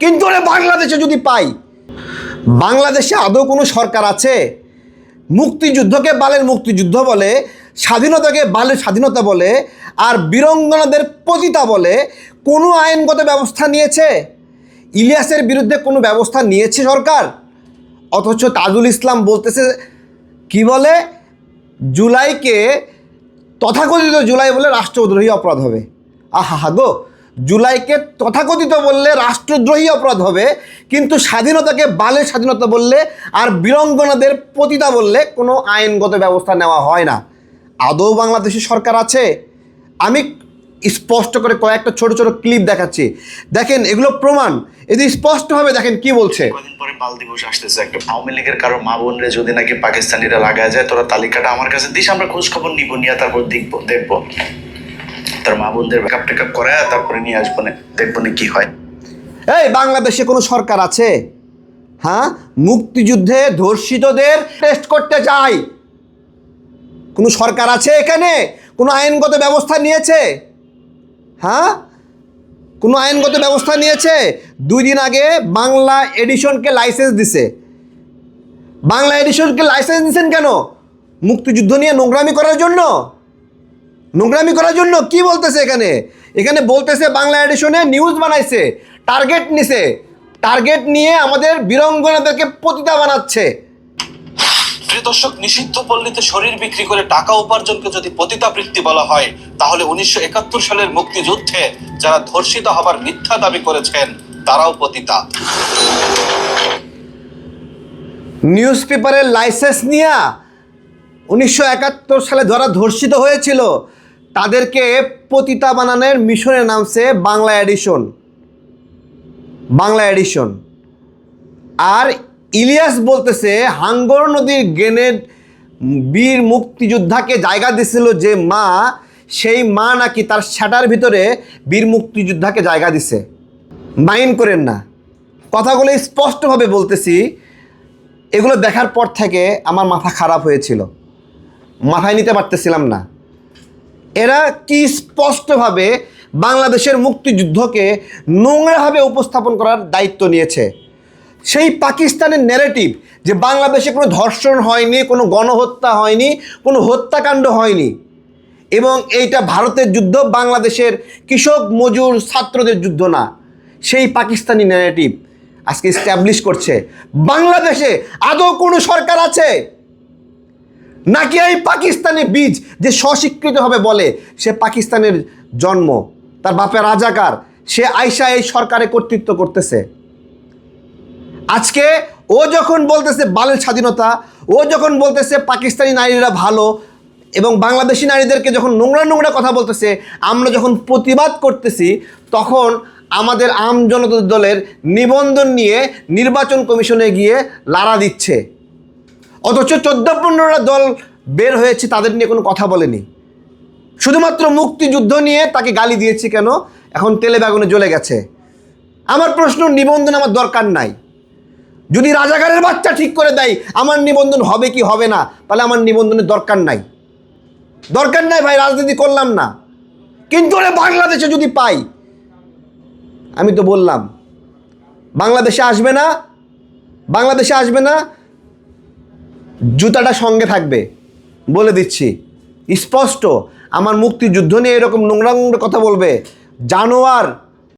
কিন্তু ওরে বাংলাদেশে যদি পাই, বাংলাদেশে আদৌ কোনো সরকার আছে? মুক্তিযুদ্ধকে বালের মুক্তিযুদ্ধ বলে, স্বাধীনতাকে বালের স্বাধীনতা বলে, আর বীরঙ্গনাদের পতিতা বলে কোনো আইনগত ব্যবস্থা নিয়েছে? ইলিয়াসের বিরুদ্ধে কোনো ব্যবস্থা নিয়েছে সরকার? অথচ তাজুল ইসলাম বলতেছে, কি বলে? জুলাইকে তথাকথিত জুলাই বলে রাষ্ট্রদ্রোহী অপরাধ হবে। আহা হা গো! জুলাইকে তথাকথিত বললে রাষ্ট্রদ্রোহী অপরাধ হবে, কিন্তু স্বাধীনতাকে বালের স্বাধীনতা বললে আর বীরঙ্গনাদের পতিতা বললে কোনো আইনগত ব্যবস্থা নেওয়া হয় না। আদৌ বাংলাদেশের সরকার আছে? আমি স্পষ্ট করে কয়েকটা ছোট ছোট ক্লিপ দেখাচ্ছি। দেখেন, এগুলো প্রমাণ। এদের স্পষ্টভাবে দেখেন কি বলছে। পরে বাল দিবস আসতেছে, একটা আওয়ামী লীগের কারও মা বোনরে যদি নাকি পাকিস্তানিরা লাগায় যায়, তোরা তালিকাটা আমার কাছে দিস, আমরা খোঁজ খবর নিব, নিয়ে তারপর দেখব দেখব। তার মা বোনদের ব্যাকআপ টেকআপ করায় তারপরে নিয়ে আসব না, দেখব না কি হয়। এই বাংলাদেশে কোনো সরকার আছে? হ্যাঁ? মুক্তিযুদ্ধে ধর্ষিতদের টেস্ট করতে চাই। কোনো সরকার আছে এখানে? কোনো আইনগত ব্যবস্থা নিয়েছে? হ্যাঁ? কোনো আইনগত ব্যবস্থা নিয়েছে? দুই দিন আগে বাংলা এডিশনকে লাইসেন্স দিছে। বাংলা এডিশনকে লাইসেন্স দিছেন কেন? মুক্তিযুদ্ধ নিয়ে নোংরামি করার জন্য? নোংরামি করার জন্য কি বলতেছে এখানে? এখানে বলতেছে বাংলা এডিশনে নিউজ বানাইছে টার্গেট নিছে। টার্গেট নিয়ে আমাদের বীরঙ্গনাদেরকে পতিতা বানাচ্ছে। দর্শক নিষিদ্ধ পল্লীতে শরীর বিক্রি করে টাকা উপার্জনকে যদি পতিতাবৃত্তি বলা হয় তাহলে উনিশশো একাত্তর সালের মুক্তিযুদ্ধে যারা ধর্ষিত হবার মিথ্যা দাবি করেছেন তারাও পতিতা। নিউজ পেপারের লাইসেন্স নিয়ে উনিশশো একাত্তর সালে যারা ধর্ষিত হয়েছিল তাদেরকে পতিতা বানানোর মিশনে নামছে বাংলা এডিশন। বাংলা এডিশন। আর ইলিয়াস বলতেছে, হাঙ্গর নদীর গ্রেনেড বীর মুক্তিযোদ্ধাকে জায়গা দিছিল যে মা, সেই মা নাকি তার শ্যাটার ভিতরে বীর মুক্তিযোদ্ধাকে জায়গা দিছে। মাইন্ড করেন না। কথাগুলো স্পষ্টভাবে বলতেছি, এগুলো দেখার পর থেকে আমার মাথা খারাপ হয়েছিল। মাথায় নিতে পারতেছিলাম না। এরা কি স্পষ্টভাবে বাংলাদেশের মুক্তিযুদ্ধকে নোংরাভাবে উপস্থাপন করার দায়িত্ব নিয়েছে? সেই পাকিস্তানের ন্যারেটিভ যে বাংলাদেশে কোনো ধর্ষণ হয়নি, কোনো গণহত্যা হয়নি, কোনো হত্যাকাণ্ড হয়নি, এবং এইটা ভারতের যুদ্ধ, বাংলাদেশের কৃষক, মজুর, ছাত্রদের যুদ্ধ না। সেই পাকিস্তানি ন্যারেটিভ আজকে স্ট্যাবলিশ করছে। বাংলাদেশে আদৌ কোনো সরকার আছে? নাকি এই পাকিস্তানি বীজ যে স্বস্বীকৃতভাবে বলে সে পাকিস্তানের জন্ম? তার বাপের রাজাকার, সে আইসা এই সরকারে কর্তৃত্ব করতেছে। আজকে ও যখন বলতেছে বালের স্বাধীনতা, ও যখন বলতেছে পাকিস্তানি নারীরা ভালো এবং বাংলাদেশি নারীদেরকে যখন নোংরা নোংরা কথা বলতেছে, আমরা যখন প্রতিবাদ করতেছি, তখন আমাদের আম জনতা দলের নিবন্ধন নিয়ে নির্বাচন কমিশনে গিয়ে লাড়া দিচ্ছে। অথচ চোদ্দ পনেরোটা দল বের হয়েছে, তাদের নিয়ে কোনো কথা বলেনি। শুধুমাত্র মুক্তিযুদ্ধ নিয়ে তাকে গালি দিয়েছি কেন? এখন তেলে বেগুনে জ্বলে গেছে। আমার প্রশ্ন, নিবন্ধন আমার দরকার নাই। যদি রাজাকারের বাচ্চা ঠিক করে দেয়, আমার নিবন্ধন হবে কি হবে না? তাহলে আমার নিবন্ধনের দরকার নাই। দরকার নাই ভাই, রাজনীতি করলাম না। কিন্তু ওরা বাংলাদেশে যদি পাই, আমি তো বললাম, বাংলাদেশে আসবে না, বাংলাদেশে আসবে না জুতাটা সঙ্গে থাকবে, বলে দিচ্ছি। স্পষ্ট, আমার মুক্তিযুদ্ধ নিয়ে এরকম নোংরা নোংরা কথা বলবে। জানোয়ার